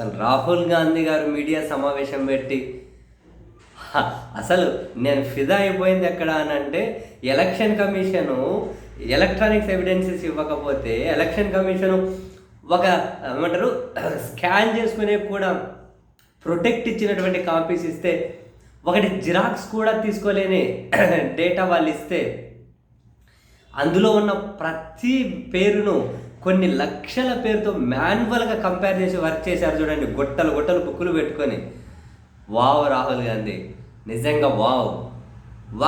అసలు రాహుల్ గాంధీ గారు మీడియా సమావేశం పెట్టి అసలు నేను ఫిదా అయిపోయింది ఎక్కడ అని అంటే ఎలక్షన్ కమిషను ఎలక్ట్రానిక్స్ ఎవిడెన్సెస్ ఇవ్వకపోతే ఎలక్షన్ కమిషను ఒక ఏమంటారు స్కాన్ చేసుకునే కూడా ప్రొటెక్ట్ ఇచ్చినటువంటి కాపీస్ ఇస్తే ఒకటి జిరాక్స్ కూడా తీసుకోలేని డేటా వాళ్ళు ఇస్తే అందులో ఉన్న ప్రతి పేరును కొన్ని లక్షల పేరుతో మాన్యువల్గా కంపేర్ చేసి వర్క్ చేశారు చూడండి. గొట్టలు గొట్టలు బుక్కులు పెట్టుకొని. వావ్ రాహుల్ గాంధీ. నిజంగా వావ్.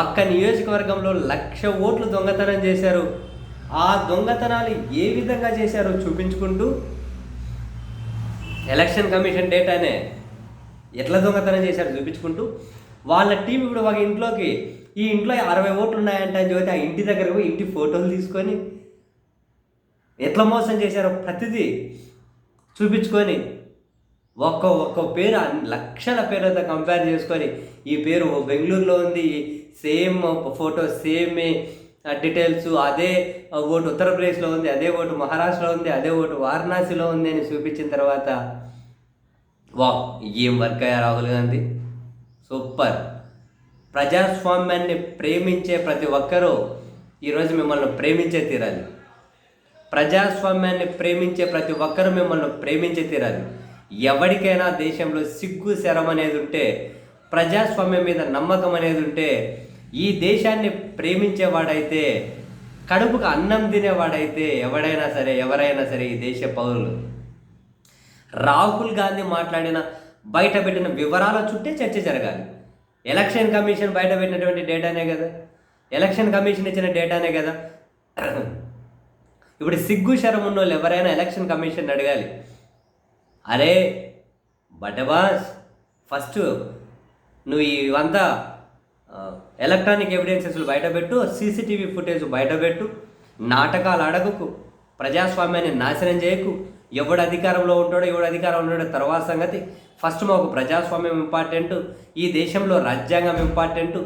ఒక్క నియోజకవర్గంలో లక్ష ఓట్లు దొంగతనం చేశారు. ఆ దొంగతనాలు ఏ విధంగా చేశారో చూపించుకుంటూ ఎలక్షన్ కమిషన్ డేటానే ఎట్లా దొంగతనం చేశారో చూపించుకుంటూ వాళ్ళ టీం ఇప్పుడు ఒక ఇంట్లోకి ఈ ఇంట్లో అరవై ఓట్లు ఉన్నాయంట అని చెబితే ఆ ఇంటి దగ్గరకు పోయి ఇంటి ఫోటోలు తీసుకొని ఎట్లా మోసం చేశారో ప్రతిదీ చూపించుకొని ఒక్క ఒక్క పేరు అన్ని లక్షల పేరుతో కంపేర్ చేసుకొని ఈ పేరు బెంగళూరులో ఉంది సేమ్ ఫోటో సేమ్ డీటెయిల్స్ అదే ఓటు ఉత్తరప్రదేశ్లో ఉంది అదే ఓటు మహారాష్ట్రలో ఉంది అదే ఓటు వారణాసిలో ఉంది అని చూపించిన తర్వాత వా ఏం వర్క్ అయ్యా రాహుల్ గాంధీ? సూపర్. ప్రజాస్వామ్యాన్ని ప్రేమించే ప్రతి ఒక్కరూ ఈరోజు మిమ్మల్ని ప్రేమించే తీరాలి. ప్రజాస్వామ్యాన్ని ప్రేమించే ప్రతి ఒక్కరూ మిమ్మల్ని ప్రేమించే తీరాలి. ఎవరికైనా దేశంలో సిగ్గు శరం అనేది ఉంటే ప్రజాస్వామ్యం మీద నమ్మకం అనేది ఉంటే ఈ దేశాన్ని ప్రేమించేవాడైతే కడుపుకు అన్నం తినేవాడైతే ఎవడైనా సరే ఎవరైనా సరే ఈ దేశ పౌరులు. రాహుల్ గాంధీ మాట్లాడిన బయట పెట్టిన వివరాల చుట్టే చర్చ జరగాలి. ఎలక్షన్ కమిషన్ బయట పెట్టినటువంటి డేటానే కదా. ఎలక్షన్ కమిషన్ ఇచ్చిన డేటానే కదా. ఇప్పుడు సిగ్గు శరం ఉన్న వాళ్ళు ఎవరైనా ఎలక్షన్ కమిషన్ అడగాలి. అరే బటబాస్ ఫస్ట్ నువ్వు ఇవంతా ఎలక్ట్రానిక్ ఎవిడెన్సెస్లు బయటపెట్టు సీసీటీవీ ఫుటేజ్ బయటపెట్టు నాటకాలు అడగకు ప్రజాస్వామ్యాన్ని నాశనం చేయకు ఎవడు అధికారంలో ఉంటాడో ఎవడు అధికారంలో ఉంటాడో తర్వాత సంగతి. ఫస్ట్ మాకు ప్రజాస్వామ్యం ఇంపార్టెంట్ ఈ దేశంలో రాజ్యాంగం ఇంపార్టెంట్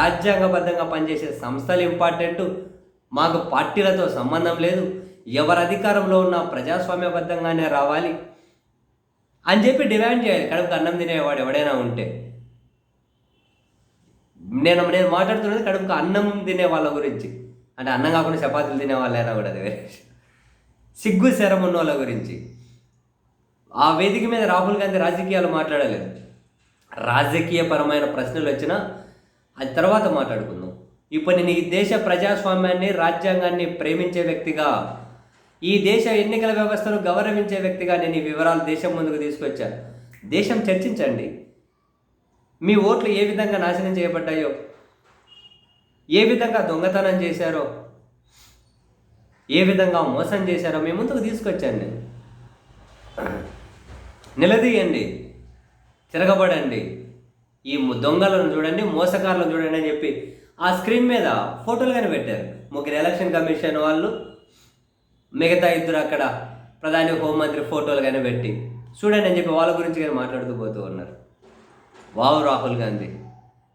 రాజ్యాంగబద్ధంగా పనిచేసే సంస్థలు ఇంపార్టెంట్ మాకు పార్టీలతో సంబంధం లేదు. ఎవరు అధికారంలో ఉన్నా ప్రజాస్వామ్యబద్ధంగానే రావాలి అని చెప్పి డిమాండ్ చేయాలి. కడుపుకి అన్నం తినేవాడు ఎవడైనా ఉంటే. నేను నేను మాట్లాడుతున్నది కడుపుకి అన్నం తినే వాళ్ళ గురించి. అంటే అన్నం కాకుండా చపాతీలు తినే వాళ్ళైనా కూడా అది వేరే. సిగ్గు శరం ఉన్న వాళ్ళ గురించి. ఆ వేదిక మీద రాహుల్ గాంధీ రాజకీయాలు మాట్లాడలేదు. రాజకీయపరమైన ప్రశ్నలు వచ్చినా అది తర్వాత మాట్లాడుకుందాం. ఇప్పుడు నేను ఈ దేశ ప్రజాస్వామ్యాన్ని రాజ్యాంగాన్ని ప్రేమించే వ్యక్తిగా ఈ దేశ ఎన్నికల వ్యవస్థను గౌరవించే వ్యక్తిగా నేను ఈ వివరాలు దేశం ముందుకు తీసుకొచ్చాను. దేశం చర్చించండి. మీ ఓట్లు ఏ విధంగా నాశనం చేయబడ్డాయో ఏ విధంగా దొంగతనం చేశారో ఏ విధంగా మోసం చేశారో మీ ముందుకు తీసుకొచ్చాను నేను. నిలదీయండి. తిరగబడండి. ఈ దొంగలను చూడండి మోసకారులను చూడండి అని చెప్పి ఆ స్క్రీన్ మీద ఫోటోలు కానీ పెట్టారు ముగ్గురు ఎలక్షన్ కమిషన్ వాళ్ళు మిగతా ఇద్దరు అక్కడ ప్రధాని హోంమంత్రి ఫోటోలు కానీ పెట్టి చూడండి అని చెప్పి వాళ్ళ గురించి కానీ మాట్లాడుతూ పోతూ ఉన్నారు. వావ్ రాహుల్ గాంధీ.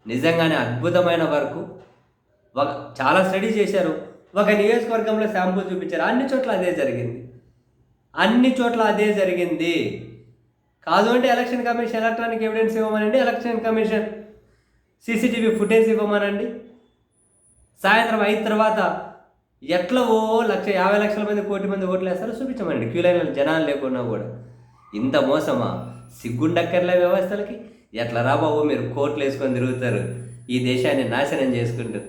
నిజంగానే అద్భుతమైన వర్క్. ఒక చాలా స్టడీ చేశారు. ఒక నియోజకవర్గంలో శాంపుల్ చూపించారు. అన్ని చోట్ల అదే జరిగింది. అన్ని చోట్ల అదే జరిగింది. కాదు అంటే ఎలక్షన్ కమిషన్ ఎలక్ట్రానిక్ ఎవిడెన్స్ ఇవ్వమనండి ఎలక్షన్ కమిషన్ సీసీటీవీ ఫుటేజ్ ఇవ్వమనండి. సాయంత్రం అయిన తర్వాత ఎట్లా ఓ లక్ష యాభై లక్షల మంది కోటి మంది ఓట్లు వేస్తారో చూపించమండి క్యూ లైన్లో జనాలు లేకున్నా కూడా ఇంత మోసమా సిగ్గుండక్కర్లే వ్యవస్థలకి ఎట్లా రా బాబు మీరు కోట్లు వేసుకొని తిరుగుతారు ఈ దేశాన్ని నాశనం చేసుకుంటూ